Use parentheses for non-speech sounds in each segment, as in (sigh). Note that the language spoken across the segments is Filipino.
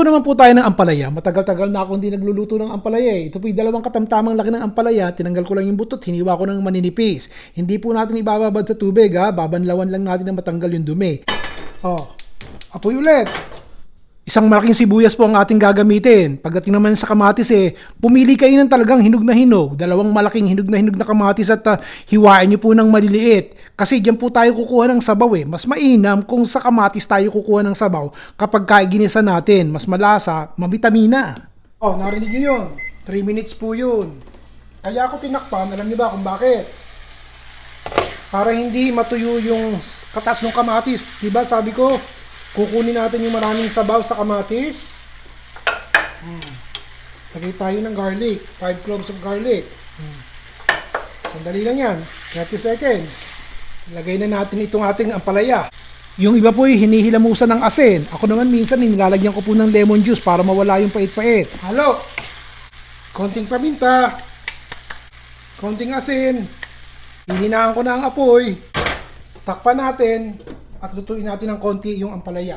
Magluluto naman po tayo ng ampalaya. Matagal-tagal na ako hindi nagluluto ng ampalaya eh. Ito po yung dalawang katamtamang laki ng ampalaya. Tinanggal ko lang yung butot, hiniwa ko ng maninipis. Hindi po natin ibababad sa tubig ha. Babanlawan lang natin na matanggal yung dumi. Oh, apoy ulit. Isang malaking sibuyas po ang ating gagamitin. Pagdating naman sa kamatis eh, pumili kayo ng talagang hinog na hinog. Dalawang malaking hinog na hinog na kamatis at ah, hiwain nyo po ng maliliit. Kasi diyan po tayo kukuha ng sabaw eh. Mas mainam kung sa kamatis tayo kukuha ng sabaw kapag kaiginisa natin. Mas malasa, mabitamina. Oh, narinig nyo yun. 3 minutes po yun. Kaya ako tinakpan, alam niyo ba kung bakit? Para hindi matuyo yung katas ng kamatis. Diba sabi ko, kukunin natin yung maraming sabaw sa kamatis. Hmm. Lagay tayo ng garlic. 5 cloves of garlic. Hmm. Sandali lang yan. 30 seconds. Lagay na natin itong ating ampalaya. Yung iba po ay hinihilamusan ng asin. Ako naman minsan nilalagyan ko po ng lemon juice para mawala yung pait-pait. Halo! Konting paminta. Konting asin. Hihinaan ko na ang apoy. Takpan natin at lutuin natin ng konti yung ampalaya.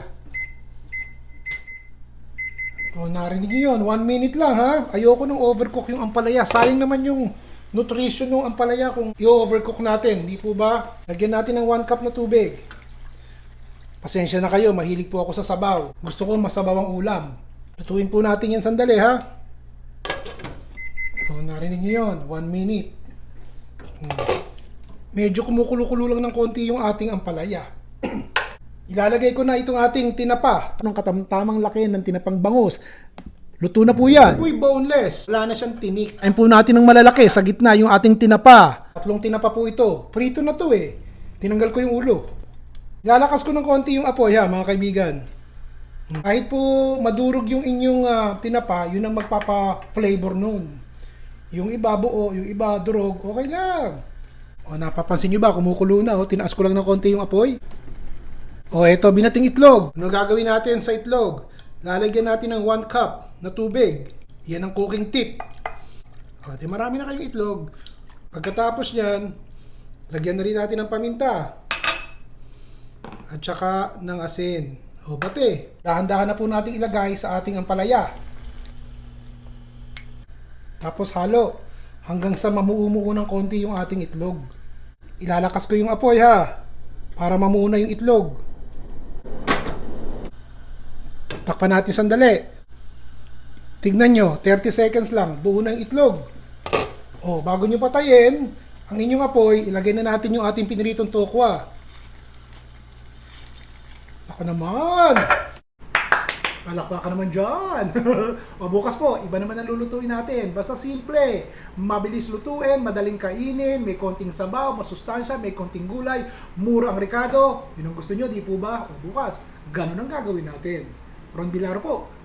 O, narinig niyo yun. One minute lang, ha? Ayoko nung overcook yung ampalaya. Sayang naman yung nutrition ng ampalaya kung i-overcook natin. Di po ba? Lagyan natin ng one cup na tubig. Pasensya na kayo, mahilig po ako sa sabaw. Gusto ko masabaw ang ulam. Lutuin po natin yan sandali, ha? O, narinig niyo yun. One minute. Medyo kumukulo-kulo lang ng konti yung ating ampalaya. Ilalagay ko na itong ating tinapa. Ng katamtamang laki ng tinapang bangus. Luto na po yan. Uy, boneless. Wala na siyang tinik. Ayun po natin ng malalaki sa gitna yung ating tinapa. Tatlong tinapa po ito. Prito na to eh. Tinanggal ko yung ulo. Lalakas ko ng konti yung apoy ha, mga kaibigan. Kahit po madurog yung inyong ah, tinapa, yun ang magpapa-flavor nun. Yung iba buo, yung iba durog, okay lang. O napapansin nyo ba, kumukulo na, o, tinaas ko lang ng konti yung apoy. O eto, binating itlog. Ano gagawin natin sa itlog? Lalagyan natin ng 1 cup na tubig. Yan ang cooking tip. O, di marami na kayong itlog. Pagkatapos niyan, lagyan na rin natin ng paminta. At saka ng asin. O bate, dahan-dahan na po natin ilagay sa ating ampalaya. Tapos halo hanggang sa mamuumuo ng konti yung ating itlog. Ilalakas ko yung apoy ha para mamuo na yung itlog. Takpan natin sandali. Tignan nyo, 30 seconds lang, buo na itlog. O, bago nyo patayin, ang inyong apoy, ilagay na natin yung ating piniritong tokwa. Ako naman! Palakpakan naman dyan. (laughs) o bukas po, iba naman ang lulutuin natin. Basta simple. Mabilis lutuin, madaling kainin, may konting sabaw, masustansya, may konting gulay, mura ang rekado. Yun ang gusto nyo, di po ba? O bukas, ganun ang gagawin natin. Ron Bilaro po.